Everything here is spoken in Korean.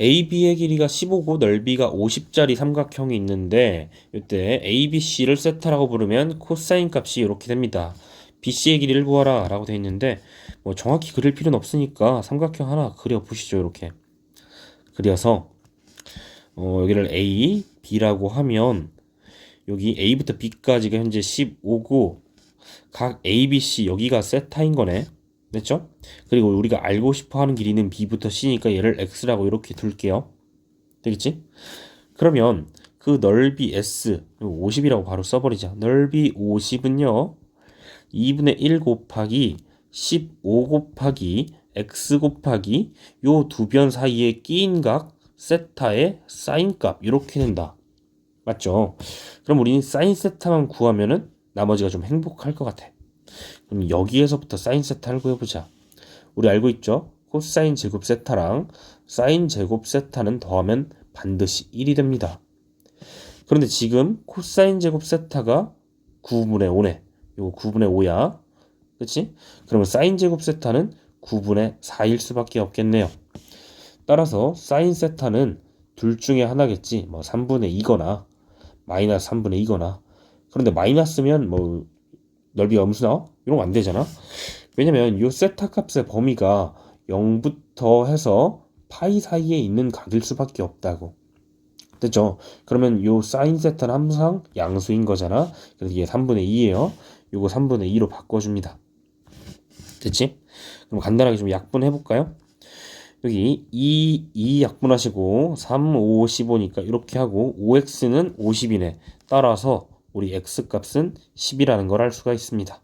AB의 길이가 15고 넓이가 50짜리 삼각형이 있는데 이때 ABC를 세타라고 부르면 코사인 값이 이렇게 됩니다. BC의 길이를 구하라 라고 되어 있는데 뭐 정확히 그릴 필요는 없으니까 삼각형 하나 그려 보시죠 이렇게 그려서 어, 여기를 A, B라고 하면 여기 A부터 B까지가 현재 15고 각 A, B, C 여기가 세타인 거네 됐죠? 그리고 우리가 알고 싶어 하는 길이는 B부터 C니까 얘를 X라고 이렇게 둘게요 되겠지? 그러면 그 넓이 S 50이라고 바로 써버리자 넓이 50은요 2분의 1 곱하기 15 곱하기 x 곱하기 요 두 변 사이에 끼인 각 세타의 사인 값 이렇게 된다. 맞죠? 그럼 우리는 사인 세타만 구하면은 나머지가 좀 행복할 것 같아. 그럼 여기에서부터 사인 세타를 구해보자. 우리 알고 있죠? 코사인 제곱 세타랑 사인 제곱 세타는 더하면 반드시 1이 됩니다. 그런데 지금 코사인 제곱 세타가 9분의 5네. 이거 9분의 5야. 그치? 그러면 사인 제곱 세타는 9분의 4일 수밖에 없겠네요. 따라서 사인 세타는 둘 중에 하나겠지. 뭐 3분의 2거나 마이너스 3분의 2거나. 그런데 마이너스면 뭐 넓이가 음수 나와? 이런 거 안 되잖아. 왜냐면 이 세타 값의 범위가 0부터 해서 파이 사이에 있는 각일 수밖에 없다고. 됐죠? 그러면 요 사인 세타는 항상 양수인 거잖아. 그래서 이게 3분의 2예요. 요거 3분의 2로 바꿔줍니다. 됐지? 그럼 간단하게 좀 약분해 볼까요? 여기 2, 2 약분하시고 3, 5, 15니까 이렇게 하고 5x는 50이네. 따라서 우리 x 값은 10이라는 걸 알 수가 있습니다.